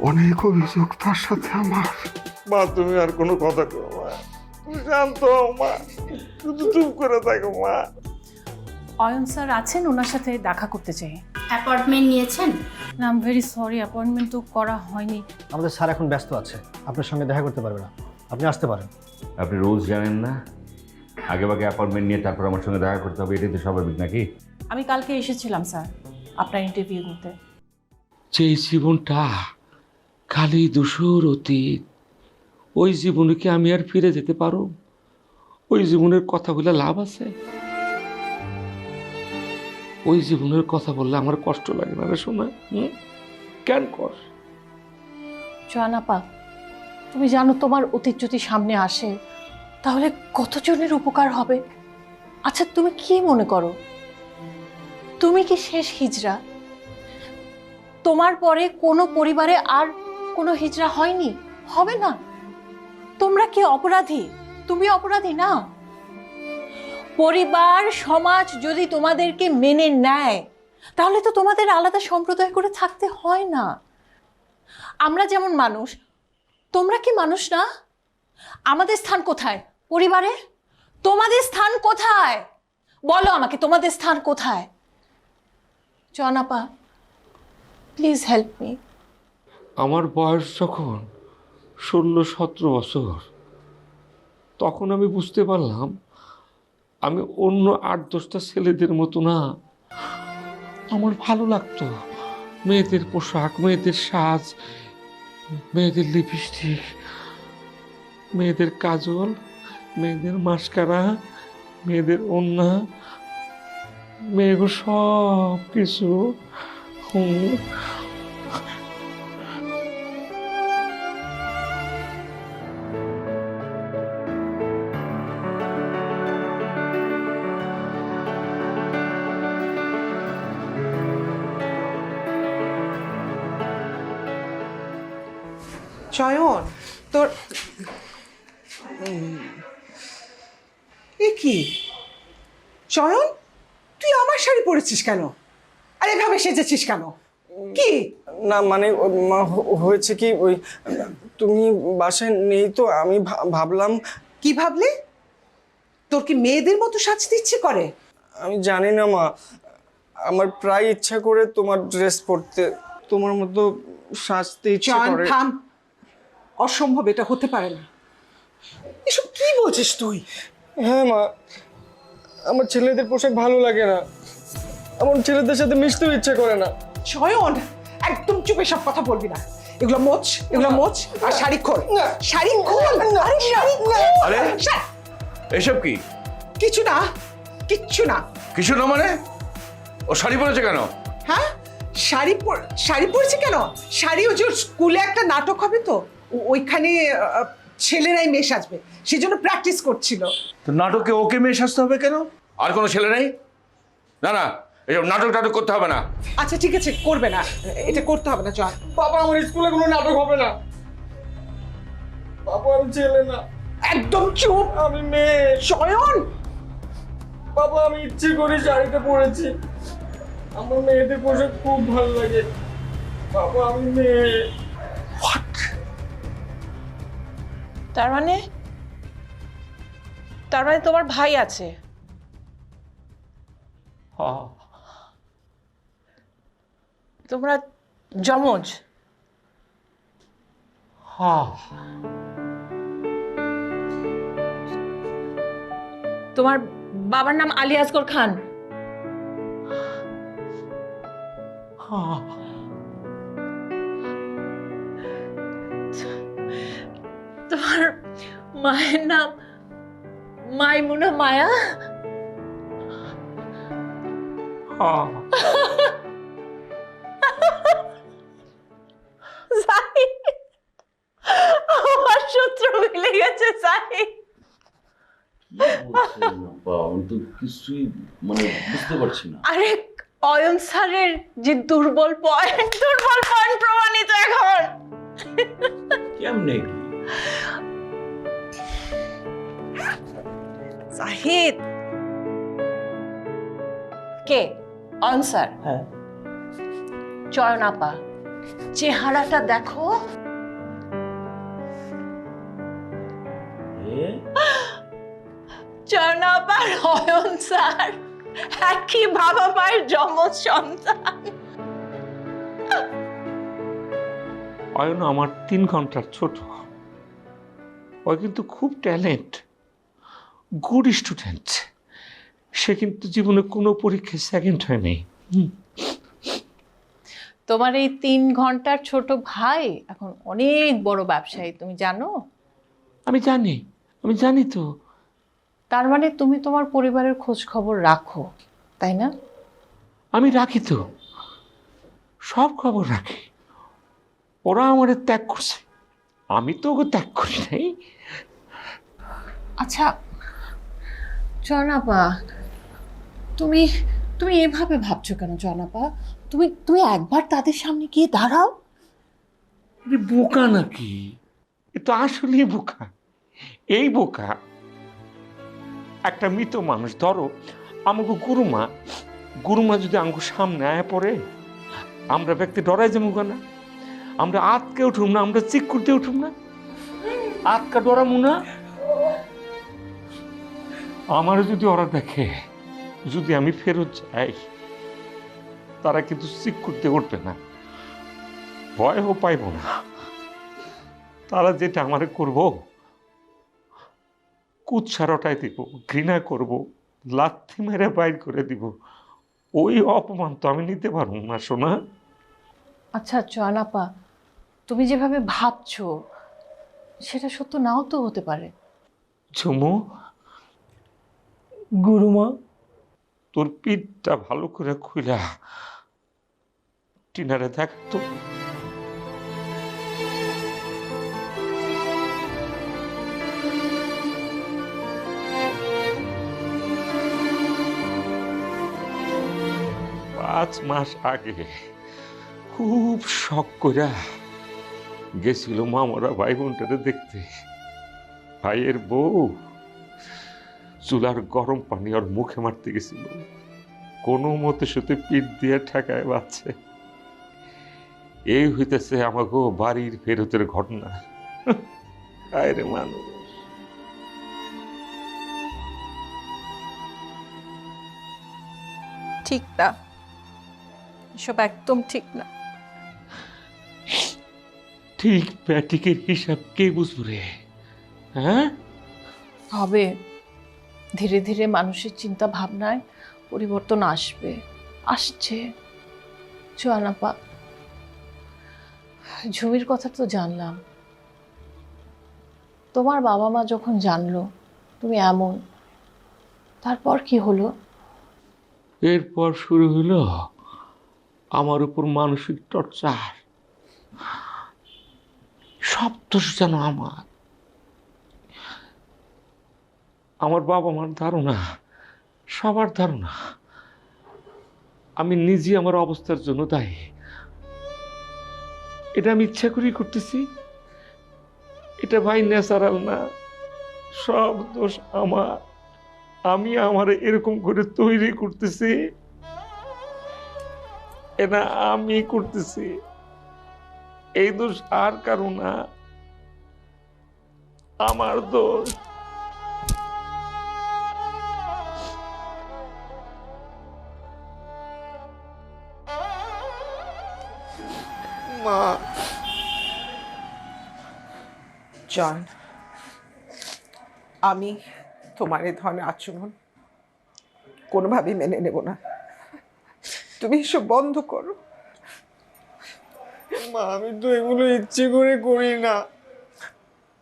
অনেক অভিযোগ তার সাথে আমার। মা তুমি আর কোনো কথা করো মা। তুমি শান্ত হও, মা। শুধু চুপ করে থাকো মা। অয়ন স্যার আছেন? ওনার সাথে দেখা করতে চাই। অ্যাপার্টমেন্ট নিয়েছেন? না আম ভেরি সরি অ্যাপয়েন্টমেন্ট তো করা হয়নি। আমাদের স্যার এখন ব্যস্ত আছে। আপনার সঙ্গে দেখা করতে পারবে না। আপনি আসতে পারেন। আপনি রোজ জানেন না? আগে বাগে অ্যাপয়েন্টমেন্ট নিয়ে তারপর আমার সঙ্গে দেখা করতে হবে এটাই তো স্বাভাবিক নাকি? আমি কালকে এসেছিলাম স্যার আপনার ইন্টারভিউ নিতে যে জীবনটা খালি দূষর অতীত। ওই জীবনে কি আমি আর ফিরে যেতে পারো। ওই জীবনের কথা বলে লাভ আছে। ওই জীবনের কথা বললে আমার কষ্ট লাগে না রে শোনা কেন কর? জয়ানাপা তুমি জানো তোমার অতীত যদি সামনে আসে, তাহলে কতজনের উপকার হবে? আচ্ছা তুমি কি মনে করো? তুমি কি শেষ হিজড়া? তোমার পরে কোনো পরিবারে আর কোনো হিজড়া হয়নি? হবে না। তোমরা কি অপরাধী? তুমি অপরাধী না। পরিবার, সমাজ যদি তোমাদেরকে মেনে নেয়, তাহলে তো তোমাদের আলাদা সম্প্রদায় করে থাকতে হয় না। আমরা যেমন মানুষ, তোমরা কি মানুষ না? আমাদের স্থান কোথায়? পরিবারে? তোমাদের স্থান কোথায়? বলো আমাকে, তোমাদের স্থান কোথায়? জনাপা প্লিজ হেল্প মি আমার বয়স যখন ষোলো সতেরো বছর, তখন আমি বুঝতে পারলাম আমি অন্য আট দশটা ছেলেদের মতো না। আমার ভালো লাগতো। মেয়েদের পোশাক, মেয়েদের সাজ, মেয়েদের লিপস্টিক, মেয়েদের কাজল, মেয়েদের মাস্কারা, মেয়েদের ওন্না, মেয়েগুলো সব কিছু হুম। পরেছিস কেন? আর এভাবে সেজেছিস কেন? কি? না মানে মা হয়েছে কি ওই তুমি বাসায় নেই তো আমি ভাবলাম। কি ভাবলি? তোর কি মেয়েদের মতো সাজতে ইচ্ছে করে? আমি জানি না মা। আমার প্রায় ইচ্ছা করে তোমার ড্রেস পরতে তোমার মতো সাজতে ইচ্ছে করে। থাম। অসম্ভব এটা হতে পারে না। এসব কি বলছিস তুই? হ্যাঁ মা। আমার ছেলেদের পোশাক ভালো লাগে না। আমার ছেলেদের সাথে মিশতেও ইচ্ছে করে না। চয়ন একদম চুপ এসব কথা বলবি না। এগুলো মোচ এগুলো মোচ আর শাড়ি খোল। শাড়ি খোল। আরে শাড়ি খোল। আরে? এসব কি? কিছু না কিচ্ছু না। কিছু না মানে? ও শাড়ি পরেছে কেন? হ্যাঁ? শাড়ি পর- শাড়ি পরেছে কেন? শাড়ি ওই যে স্কুলে একটা নাটক হবে তো ওইখানে ছেলেরাই মেয়ে সাজবে। সেই জন্য প্র্যাকটিস করছিল। তো নাটকে ওকে মেয়ে সাজতে হবে কেন? আর কোনো ছেলে নেই? না না। এসব নাটক টাটক করতে হবে না। আচ্ছা ঠিক আছে করবে না। এটা করতে হবে না চল। বাবা আমার স্কুলে কোনো নাটক হবে না। বাবা আমি ছেলে না। একদম চুপ। আমি মেয়ে। চয়ন বাবা আমি ইচ্ছে করে শাড়িটা পরেছি। আমার মেয়েদের পোশাক খুব ভালো লাগে। বাবা আমি মেয়ে। তার মানে? তার মানে তোমার ভাই আছে। হ্যাঁ তোমরা যমজ। হ্যাঁ তোমার বাবার নাম আলী আসগর খান। তোমার মায়ের নাম মাইমুনা মায়া। হ্যাঁ সাহি আমার সূত্র মিলে গেছে তো কিছুই মানে বুঝতে পারছি না। আরে অয়ন স্যারের যে দুর্বল পয়েন্ট দুর্বল পয়েন্ট প্রমাণিত এখন। কেমনে? কি জাহিদ। কে? অয়ন স্যার? হ্যাঁ। চয়ন আপা। চেহারাটা দেখো। জনাবার অয়ন স্যার। একই বাবা মায়ের যমজ সন্তান। অয়ন আমার তিন ঘণ্টার ছোট। ও কিন্তু খুব ট্যালেন্ট। Good student. সে কিন্তু জীবনে কোনো পরীক্ষায় সেকেন্ড হয়নি। তোমার এই তিন ঘণ্টার ছোট ভাই এখন অনেক বড় ব্যবসায়ী তুমি জানো? আমি জানি আমি জানি তো। তার মানে তুমি তোমার পরিবারের খোঁজ খবর রাখো তাই না? আমি রাখি তো। সব খবর রাখি। ওরা আমাদের ত্যাগ করছে। আমি তো ওকে ত্যাগ করি নাই। আচ্ছা জনাপা তুমি তুমি এভাবে ভাবছ কেন জনাপা তুমি তুমি একবার তাদের সামনে গিয়ে দাঁড়াও। বোকা নাকি? এ তো আসলেই বোকা। এই বোকা। একটা মৃত মানুষ, ধরো, আমাকে গুরুমা গুরুমা যদি আমাকে সামনে আয়া পড়ে, আমরা ব্যক্তি ডরাই যাব না আমরা আতকে উঠুম না, আমরা চিক করতে উঠুম না? আতকা ডরামু না? আমার যদি ওরা দেখে, যদি আমি ফেরত যাই তারা কিন্তু চিক করতে উঠবে না। ভয়ও পাইব না। তারা যেটা আমারে করব কুৎসারটাই দিব ঘৃণা করব লাথি মেরে বাইর করে দিব ওই অপমান তো আমি নিতে পারব না শোনা আচ্ছা জনাপা তুমি যেভাবে ভাবছ সেটা সত্য নাও তো হতে পারে। ঝুমু। গুরুমা। তোর পিঠটা ভালো করে খুইলা। টিনারে দেখ তো। পাঁচ মাস আগে খুব শখ কইরা গেছিল মামরা ভাই বোনটারে দেখতে। ভাইয়ের বউ চুলার গরম পানি ওর মুখে মারতে গেছিল। কোনো মতে সাথে পিঠ দিয়ে ঠেকায় বাচ্ছে এই হইতেছে আমাকে বাড়ির ফেরতের ঘটনা। আরে মানুষ। ঠিক না। এসব একদম ঠিক না। ঠিক ব্যাটিকের হিসাব কে বুঝব রে? হ্যাঁ? হবে ধীরে ধীরে মানুষের চিন্তা ভাবনায় পরিবর্তন আসবে। আসছে। জোয়ানাপা ঝুমির কথা তো জানলাম। তোমার বাবা মা যখন জানলো, তুমি এমন, তারপর কি হলো? এরপর শুরু হলো আমার উপর মানসিক টর্চার। সব দোষ যেন আমার। আমার বাবা মার ধারণা, সবার ধারণা। আমি নিজে আমার অবস্থার জন্য দায়ী। এটা আমি ইচ্ছা করেই করতেছি। এটা ভাই ন্যাচারাল না। সব দোষ আমার। আমি আমার এরকম করে তৈরি করতেছি। এটা আমি করতেছি। এই দোষ আর কারও না। আমার দোষ। জন আমি তোমার এই ধরনের আচরণ কোনোভাবেই মেনে নেব না। তুমি এসব বন্ধ করো। মা আমি তো এগুলো ইচ্ছে করে করি না।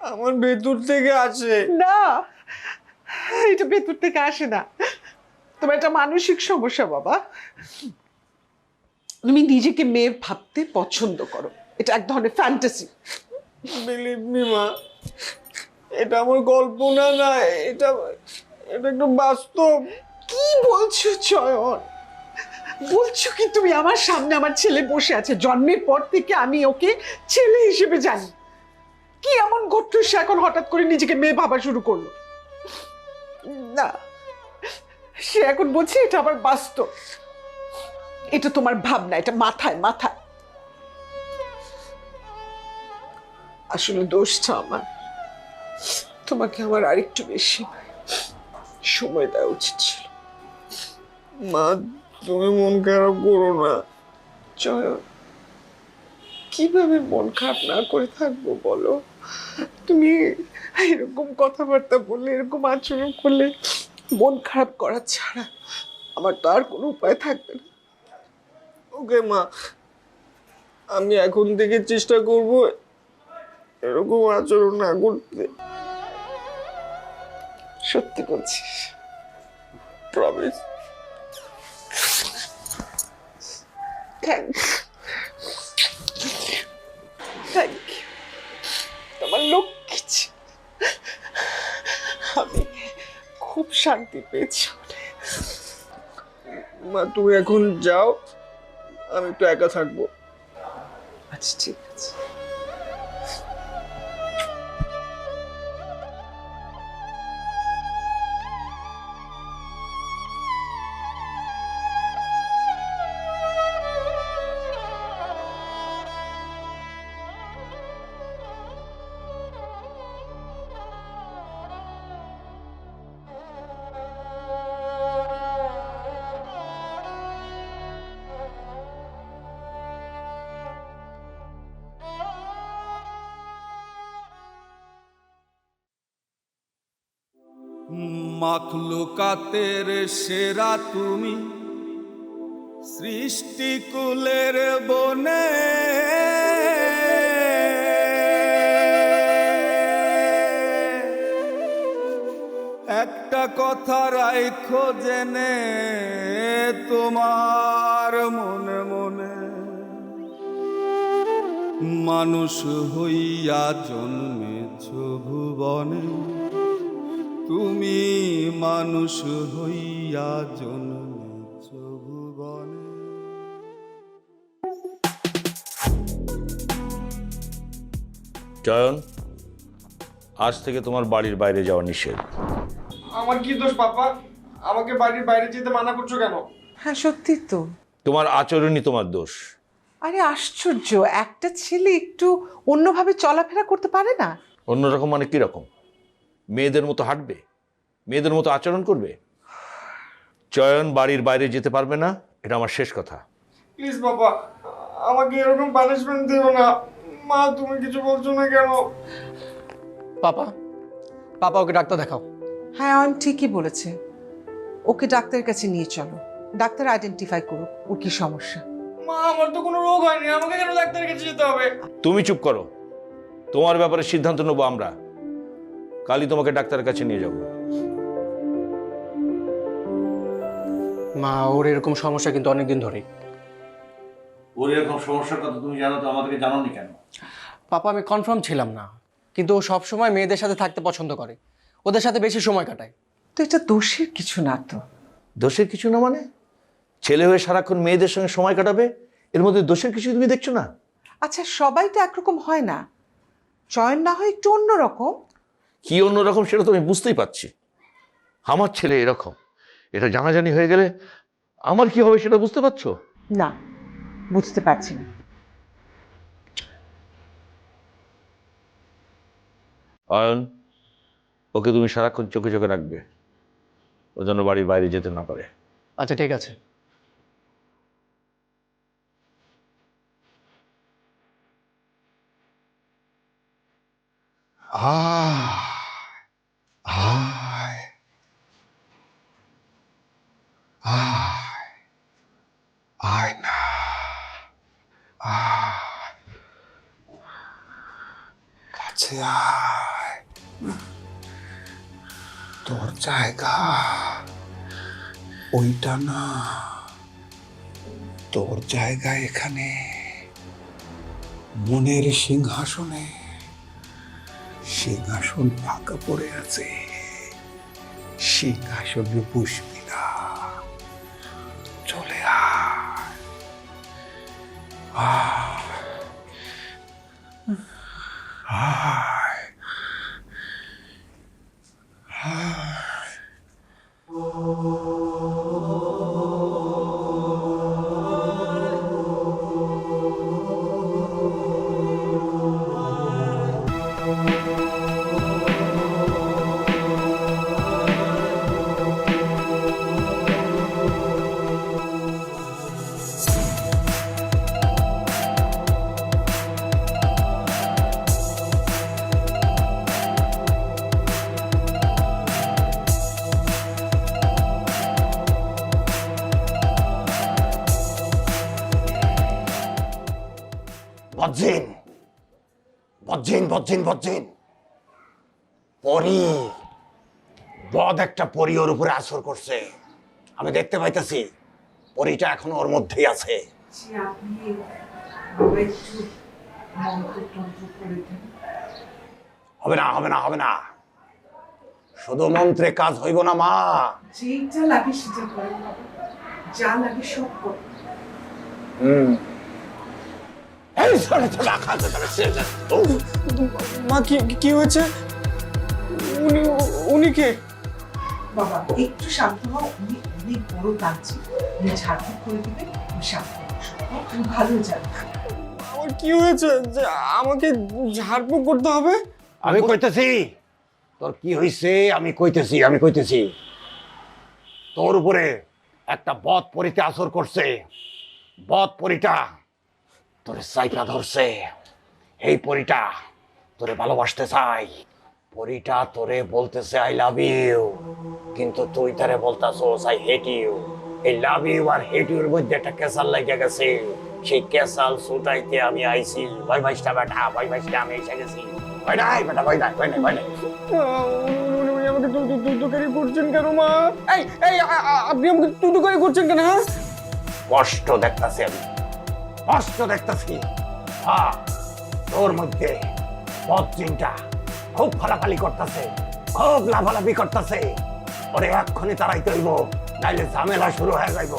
আমার ভেতর থেকে আসে। না এটা ভেতর থেকে আসে না। তোমার একটা মানসিক সমস্যা বাবা। তুমি নিজেকে মেয়ে ভাবতে পছন্দ করো। এটা এক ধরনের ফ্যান্টাসি বিলিভ মি মা। এটা আমার কল্পনা না এটা এটা একটু বাস্তব। কি বলছো, চয়ন? বলছো কি তুমি আমার সামনে আমার ছেলে বসে আছে? জন্মের পর থেকে আমি ওকে ছেলে হিসেবে জানি। কি এমন ঘটলো সে এখন হঠাৎ করে নিজেকে মেয়ে ভাবা শুরু করল? না, সে এখন বলছে এটা আবার বাস্তব। এটা তোমার ভাবনা, এটা মাথায় মাথায়। আসলে দোষটা আমার। তোমাকে আমার আরেকটু বেশি সময় দেওয়া উচিত ছিল। মা, তুমি মন খারাপ করো না। চয়ন কীভাবে মন খারাপ না করে থাকব বলো? তুমি এরকম কথাবার্তা বললে, এরকম আচরণ করলে মন খারাপ করা ছাড়া আমার তো আর কোনো উপায় থাকবে না। ওকে মা, আমি এখন থেকে চেষ্টা করব এরকম আচরণ না করতে। সত্যি করছিস প্রমিস থ্যাংক ইউ তোমার লক্ষ্মী আমি খুব শান্তি পেয়েছি। মা, তুমি এখন যাও। আমি একটু একা থাকব। আচ্ছা ঠিক মাখলুকাতের সেরা তুমি। সৃষ্টিকুলের বনে। একটা কথা রাইখো জেনে তোমার মনে মনে। মানুষ হইয়া জন্মেছ ভুবনে। তুমি মানুষ হইয়া জন্মেছ ভুবনে চয়ন আজ থেকে তোমার বাড়ির বাইরে যাওয়া নিষেধ। আমার কি দোষ পাপা আমাকে বাড়ির বাইরে যেতে মানা করছ কেন? হ্যাঁ সত্যি তো। তোমার আচরণই তোমার দোষ। আরে আশ্চর্য। একটা ছেলে একটু অন্যভাবে চলাফেরা করতে পারে না? অন্যরকম মানে কীরকম? মেয়েদের মতো হাঁটবে মেয়েদের মতো আচরণ করবে? চয়ন বাড়ির বাইরে যেতে পারবে না এটা আমার শেষ কথা। প্লিজ বাবা আমাকে এরকম পানিশমেন্ট দিও না। মা তুমি কিছু বলছো না কেন? পাপা পাপা ওকে ডাক্তার দেখাও। হ্যাঁ অয়ন ঠিকই বলেছে। ওকে ডাক্তারের কাছে নিয়ে চলো। ডাক্তার আইডেন্টিফাই করুক ওর কি সমস্যা। মা আমার তো কোনো রোগ হয়নি। আমাকে কেন ডাক্তারের কাছে যেতে হবে? তুমি চুপ করো। তোমার ব্যাপারে সিদ্ধান্ত নেব আমরা। কালই তোমাকে ডাক্তারের কাছে নিয়ে যাব। মা ওর এরকম সমস্যা কিন্তু অনেকদিন ধরেই। ওর এরকম সমস্যার কথা তুমি জানো তো আমাদেরকে জানানি কেন? পাপা আমি কনফার্ম ছিলাম না কিন্তু ও সবসময় মেয়েদের সাথে থাকতে পছন্দ করে। ওদের সাথে বেশি সময় কাটায়। তো এটা দোষের কিছু না তো? দোষের কিছু না মানে? ছেলে হয়ে সারাক্ষণ মেয়েদের সঙ্গে সময় কাটাবে? এর মধ্যে দোষের কিছু তুমি দেখছ না? আচ্ছা সবাই তো একরকম হয় না। চয়ন না হয় একটু অন্যরকম। কি অন্যরকম সেটা তো আমি বুঝতেই পারছি। আমার ছেলে এরকম। এটা জানাজানি হয়ে গেলে আমার কি হবে সেটা বুঝতে পারছ? না বুঝতে পারছি না। অয়ন ওকে তুমি সারাক্ষণ চোখে চোখে রাখবে। ও যেন বাড়ির বাইরে যেতে না পারে। আচ্ছা ঠিক আছে। আয় আয় আয় আয় না আয় কাছে আয় তোর জায়গা ওইটা না তোর জায়গা এখানে মনের সিংহাসনে সিংহাসন ফাঁকা পড়ে আছে। সিংহাসনে বসবি না। চলে আয়। বজ্জিন বজ্জিন। পরি বদ একটা পরি ওর উপরে আসর করছে। আমি দেখতে পাইতেছি পরিটা এখন ওর মধ্যেই আছে। হবে না হবে না হবে না। শুধু মন্ত্রে কাজ হইব না মা। যা লাগে সব হুম। এই আঘাত তাহলে মা কি কি হয়েছে? উনি উনি কে? বাবা একটু শান্ত হও উনি অনেক বড় কাঁদছে উনি ঝাড়ফুঁক করে দিবে শান্ত তুমি ভালো জানো। আমার কি হয়েছে? যে আমাকে ঝাড়ফুঁক করতে হবে? আমি কইতেছি তোর কি হইছে? আমি কইতেছি আমি কইতেছি। তোর উপরে একটা বদ পরিতে আসর করছে। বদ পরিটা তোরে সাইকা ধরছে। এই পরিটা তোরে ভালোবাসতে চাই। পরিটা তোরে বলতেছে আই লাভ ইউ কিন্তু তুই তারে বলতাছোস আই হেট ইউ এই love you R hate your মধ্যে একটা কেসাল লাগে গেছে। সেই কেসাল সুটাইতে আমি আইছি। ভাই ভাইসটা বেটা ভাই ভাইসটা আমি এসে গেছি। ভাই নাই বেটা ভাই নাই ভাই নাই ভাই নাই। আমাকে তু তু তু করে করছেন কেন মা? এই এই আপনি আমাকে তু তু করে করছেন কেন হ্যাঁ? কষ্ট দেখতাছি আমি। কষ্ট দেখতাছি হ্যাঁ তোর মধ্যে চিন্তা খুব ফালাফালি করতেছে, খুব লাফালাফি করতেছে। ওরে এক্ষুনি তারাইতে হইব নাইলে ঝামেলা শুরু হয়ে যাইব।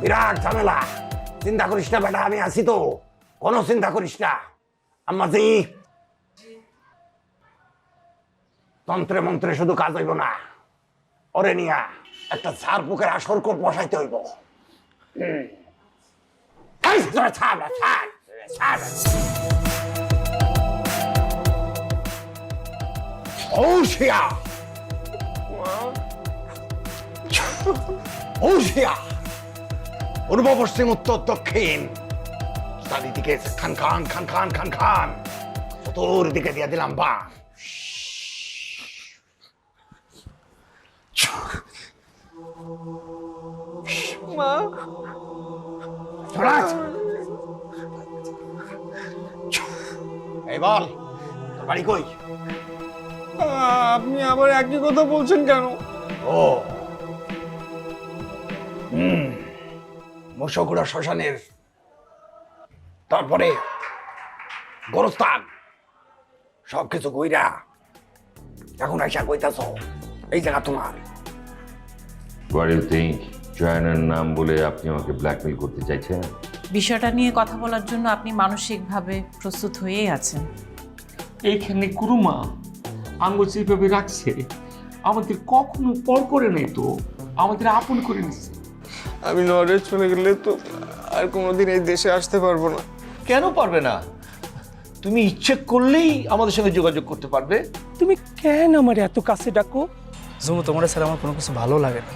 বিরাট ঝামেলা। চিন্তা করিস না বেটা, আমি আছি তো। কোনো চিন্তা করিস না। আম্মাজি তন্ত্রে মন্ত্রে শুধু কাজ হইব না। ওরে নিয়া, একটা ঝাড় পোকের আসর কোপ বসাইতে হইব। এই তোরা ছাড় না, ছাড়, ছাড়। ঔষিয়া ঔষিয়া পূর্ব পশ্চিম উত্তর দক্ষিণ চারিদিকে খান খান খান খান খান খান চতুর্দিকে দিয়ে দিলাম বা মা স্বরাজ এই বল তোর বাড়ি কই? আপনি আবার একই কথা বলছেন কেন? ও। হুম মশগুড়া শ্মশানের তারপরে গোরস্থান। সব কিছু কইরা এখন আইসা কইতাছ এই জায়গা তোমার। হোয়াট ইউ থিঙ্ক জয়নের নাম বলে আপনি আমাকে ব্ল্যাকমেল করতে চাইছেন? বিষয়টা নিয়ে কথা বলার জন্য আপনি মানসিকভাবে প্রস্তুত হয়েই আছেন। এইখানে কুরুমা আঙ্গুল যেভাবে রাখছে আমাদের কখনো পর করে নেই তো আমাদের আপন করে নিচ্ছে। আমি নরে চলে গেলে তো আর কোনোদিন এই দেশে আসতে পারব না। কেন পারবে না? তুমি ইচ্ছে করলেই আমাদের সঙ্গে যোগাযোগ করতে পারবে। তুমি কেন আমার এত কাছে ডাকো? জমু তোমার স্যার আমার কোনো কিছু ভালো লাগে না।